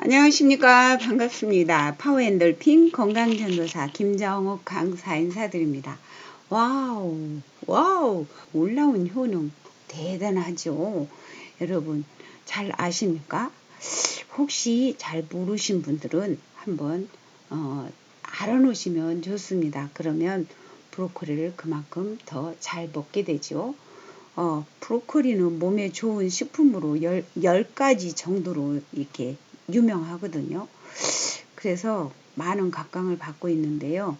안녕하십니까. 반갑습니다. 파워엔돌핀 건강전도사 김정욱 강사 인사드립니다. 와우 와우 올라온 효능 대단하죠. 여러분 잘 아십니까? 혹시 잘 모르신 분들은 한번 어, 알아놓으시면 좋습니다. 그러면 브로콜리를 그만큼 더 잘 먹게 되죠. 어, 브로콜리는 몸에 좋은 식품으로 열, 10가지 정도로 이렇게 유명하거든요. 그래서 많은 각광을 받고 있는데요.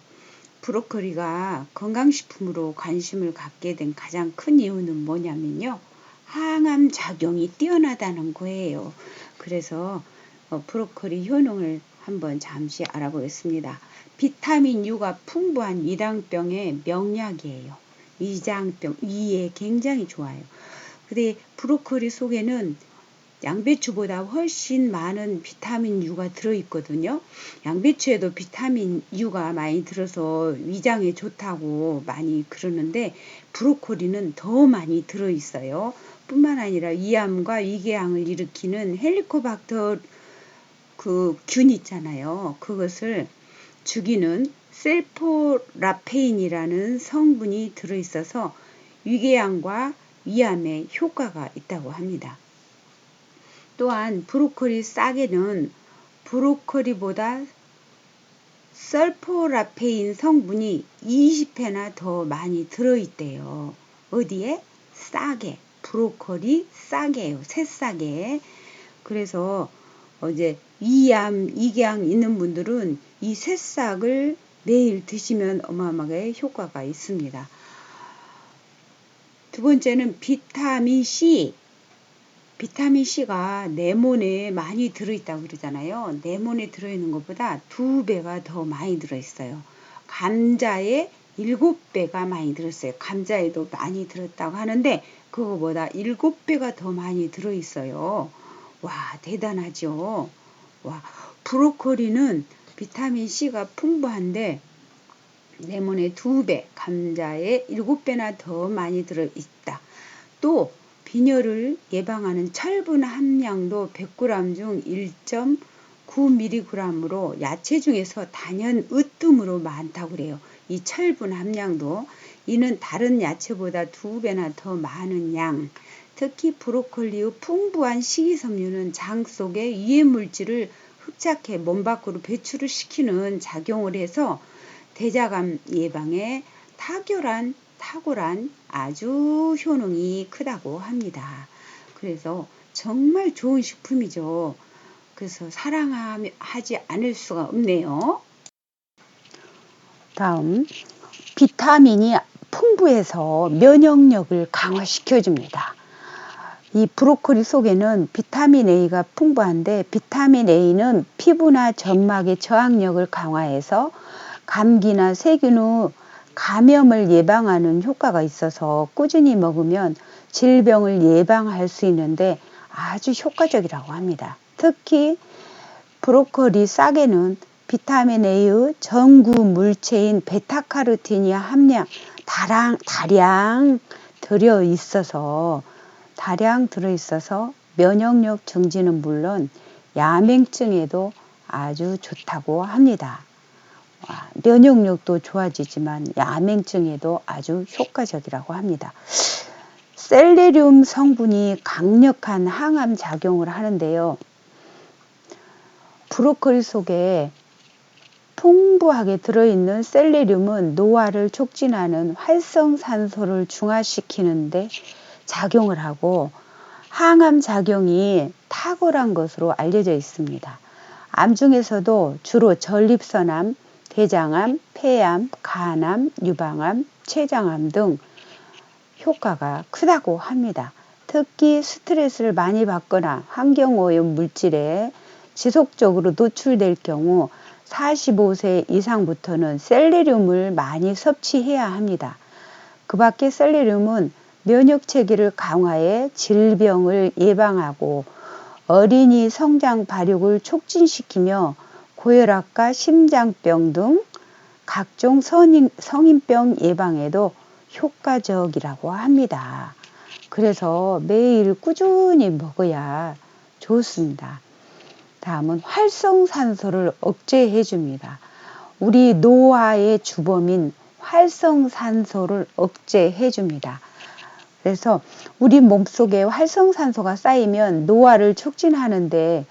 브로콜리가 건강식품으로 관심을 갖게 된 가장 큰 이유는 뭐냐면요. 항암 작용이 뛰어나다는 거예요. 그래서 어, 브로콜리 효능을 한번 잠시 알아보겠습니다. 비타민 U가 풍부한 위장병의 명약이에요. 위장병, 위에 굉장히 좋아요. 근데 브로콜리 속에는 양배추보다 훨씬 많은 비타민 U가 들어있거든요. 양배추에도 비타민 U가 많이 들어서 위장에 좋다고 많이 그러는데 브로콜리는 더 많이 들어있어요. 뿐만 아니라 위암과 위궤양을 일으키는 헬리코박터 그 균 있잖아요. 그것을 죽이는 셀포라페인이라는 성분이 들어있어서 위궤양과 위암에 효과가 있다고 합니다. 또한 브로콜리 싹에는 브로콜리보다 설포라페인 성분이 20회나 더 많이 들어있대요. 어디에? 싹에. 브로콜리 싹에요. 새싹에. 그래서 어제 이암, 이궤양 있는 분들은 이 새싹을 매일 드시면 어마어마하게 효과가 있습니다. 두 번째는 비타민 C. 비타민 C가 레몬에 많이 들어있다고 그러잖아요. 레몬에 들어있는 것보다 두 배가 더 많이 들어있어요. 감자에 일곱 배가 많이 들었어요. 감자에도 많이 들었다고 하는데 그거보다 일곱 배가 더 많이 들어있어요. 와 대단하죠. 와 브로콜리는 비타민 C가 풍부한데 레몬의 두 배, 감자에 일곱 배나 더 많이 들어있다. 또 빈혈을 예방하는 철분 함량도 100g 중 1.9mg으로 야채 중에서 단연 으뜸으로 많다고 그래요. 이 철분 함량도 이는 다른 야채보다 두 배나 더 많은 양. 특히 브로콜리의 풍부한 식이섬유는 장 속의 유해 물질을 흡착해 몸 밖으로 배출을 시키는 작용을 해서 대자감 예방에 탁월한 탁월한 아주 효능이 크다고 합니다. 그래서 정말 좋은 식품이죠. 그래서 사랑하지 않을 수가 없네요. 다음 비타민이 풍부해서 면역력을 강화시켜줍니다. 이 브로콜리 속에는 비타민 A가 풍부한데 비타민 A는 피부나 점막의 저항력을 강화해서 감기나 세균 후 감염을 예방하는 효과가 있어서 꾸준히 먹으면 질병을 예방할 수 있는데 아주 효과적이라고 합니다. 특히 브로콜리 싹에는 비타민 A의 전구 물체인 베타카로틴이 함량 다량, 다량 들어 있어서 다량 들어 있어서 면역력 증진은 물론 야맹증에도 아주 좋다고 합니다. 면역력도 좋아지지만 야맹증에도 아주 효과적이라고 합니다. 셀레리움 성분이 강력한 항암 작용을 하는데요. 브로콜리 속에 풍부하게 들어있는 셀레리움은 노화를 촉진하는 활성산소를 중화시키는데 작용을 하고 항암 작용이 탁월한 것으로 알려져 있습니다. 암 중에서도 주로 전립선암, 대장암, 폐암, 간암, 유방암, 췌장암 등 효과가 크다고 합니다. 특히 스트레스를 많이 받거나 환경오염 물질에 지속적으로 노출될 경우 45세 이상부터는 셀레리움을 많이 섭취해야 합니다. 그 밖에 셀레리움은 면역 체계를 강화해 질병을 예방하고 어린이 성장 발육을 촉진시키며 고혈압과 심장병 등 각종 성인, 성인병 예방에도 효과적이라고 합니다. 그래서 매일 꾸준히 먹어야 좋습니다. 다음은 활성산소를 억제해 줍니다. 우리 노화의 주범인 활성산소를 억제해 줍니다. 그래서 우리 몸속에 활성산소가 쌓이면 노화를 촉진하는데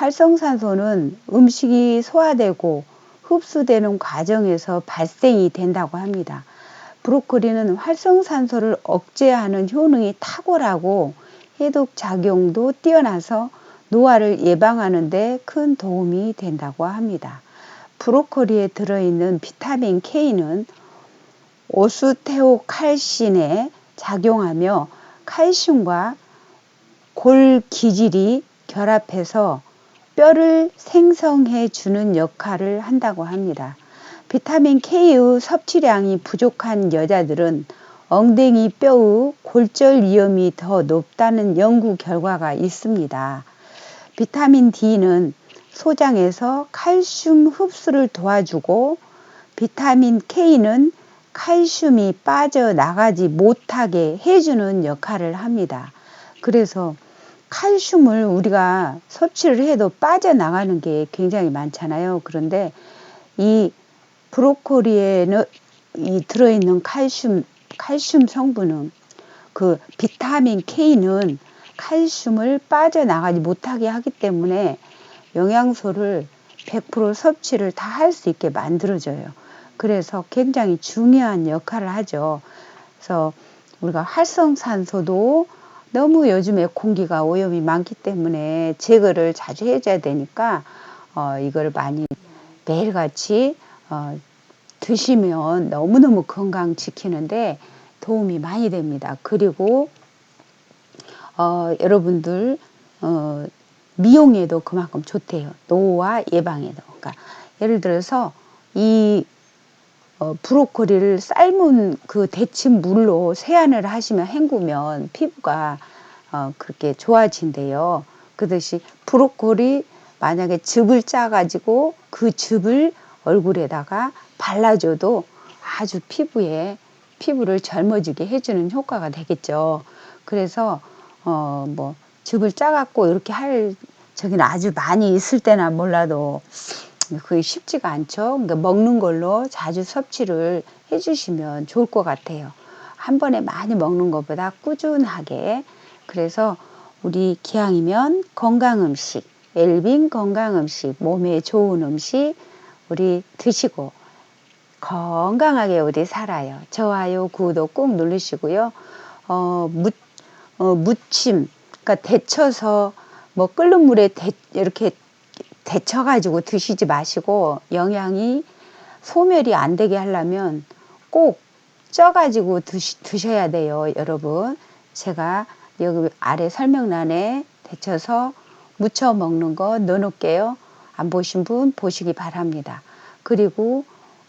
활성산소는 음식이 소화되고 흡수되는 과정에서 발생이 된다고 합니다. 브로콜리는 활성산소를 억제하는 효능이 탁월하고 해독 작용도 뛰어나서 노화를 예방하는 데 큰 도움이 된다고 합니다. 브로콜리에 들어있는 비타민 K는 오스테오칼신에 작용하며 칼슘과 골 기질이 결합해서 뼈를 생성해 주는 역할을 한다고 합니다. 비타민 K의 섭취량이 부족한 여자들은 엉덩이 뼈의 골절 위험이 더 높다는 연구 결과가 있습니다. 비타민 D는 소장에서 칼슘 흡수를 도와주고 비타민 K는 칼슘이 빠져나가지 못하게 해주는 역할을 합니다. 그래서 칼슘을 우리가 섭취를 해도 빠져나가는 게 굉장히 많잖아요. 그런데 이 브로콜리에는 이 들어있는 칼슘, 칼슘 성분은 그 비타민 K는 칼슘을 빠져나가지 못하게 하기 때문에 영양소를 100% 섭취를 다 할 수 있게 만들어줘요. 그래서 굉장히 중요한 역할을 하죠. 그래서 우리가 활성산소도 너무 요즘에 공기가 오염이 많기 때문에 제거를 자주 해줘야 되니까 어, 이걸 많이 매일같이 어, 드시면 너무너무 건강 지키는데 도움이 많이 됩니다. 그리고 어, 여러분들 어, 미용에도 그만큼 좋대요. 노화 예방에도. 그러니까 예를 들어서 이 어, 브로콜리를 삶은 그 데친 물로 세안을 하시면 헹구면 피부가 어, 그렇게 좋아진대요. 그듯이 브로콜리 만약에 즙을 짜가지고 그 즙을 얼굴에다가 발라줘도 아주 피부에 피부를 젊어지게 해주는 효과가 되겠죠. 그래서 어 뭐 즙을 짜갖고 이렇게 할 저기는 아주 많이 있을 때나 몰라도 그게 쉽지가 않죠. 그러니까 먹는 걸로 자주 섭취를 해주시면 좋을 것 같아요. 한 번에 많이 먹는 것보다 꾸준하게. 그래서 우리 기왕이면 건강 음식, 엘빈 건강 음식, 몸에 좋은 음식 우리 드시고 건강하게 우리 살아요. 좋아요, 구독 꼭 누르시고요. 어, 무, 어, 무침, 그러니까 데쳐서 뭐 끓는 물에 데, 이렇게 데쳐가지고 드시지 마시고 영양이 소멸이 안 되게 하려면 꼭 쪄가지고 드시, 드셔야 돼요, 여러분. 제가 여기 아래 설명란에 데쳐서 무쳐 먹는 거 넣어놓을게요. 안 보신 분 보시기 바랍니다. 그리고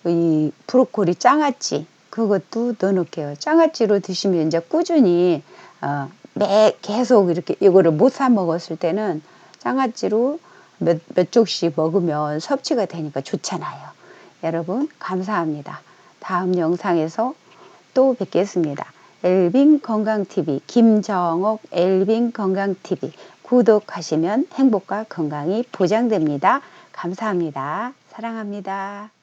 이 브로콜리 장아찌 그것도 넣어놓을게요. 장아찌로 드시면 이제 꾸준히 어, 매 계속 이렇게 이거를 못 사 먹었을 때는 장아찌로 몇, 몇 쪽씩 먹으면 섭취가 되니까 좋잖아요. 여러분 감사합니다. 다음 영상에서 또 뵙겠습니다. 엘빈 건강TV 김정옥 엘빈 건강TV 구독하시면 행복과 건강이 보장됩니다. 감사합니다. 사랑합니다.